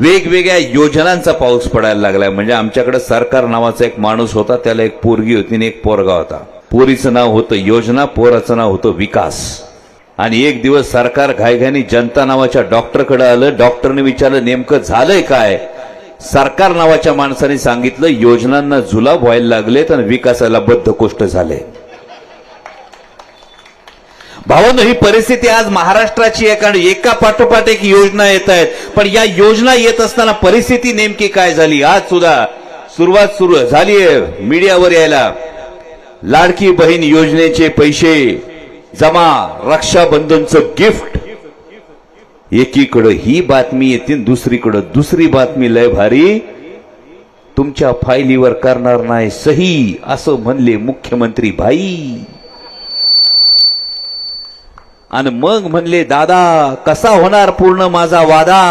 वेगवेगळ्या योजनांचा पाऊस पडायला लागलाय. म्हणजे आमच्याकडे सरकार नावाचा एक माणूस होता त्याला एक पोरगी होती आणि एक पोरगा होता. पोरीचं नाव होतं योजना पोराचं नाव होतं विकास. आणि एक दिवस सरकार घाईघाईनी जनता नावाच्या डॉक्टरकडे आलं. डॉक्टरने विचारलं नेमकं झालंय काय? सरकार नावाच्या माणसाने सांगितलं योजनांना जुलाब व्हायला लागलेत आणि विकासाला बद्धकोष्ट झाले. भावांनो ही परिस्थिती आज महाराष्ट्राची आहे कारण एका पाठोपाठ एक योजना येत आहेत. पण या योजना येत असताना परिस्थिती नेमकी काय झाली? आज सुद्धा सुरुवात सुरू झालीय मीडियावर यायला. लाडकी बहीण योजनेचे पैसे जमा रक्षाबंधनचं गिफ्ट. एकीकडं ही बातमी येते दुसरीकडं दुसरी बातमी लय भारी. तुमच्या फायलीवर करणार नाही सही असं म्हणले मुख्यमंत्री भाई. आणि मग म्हणले दादा कसा होणार पूर्ण माझा वादा?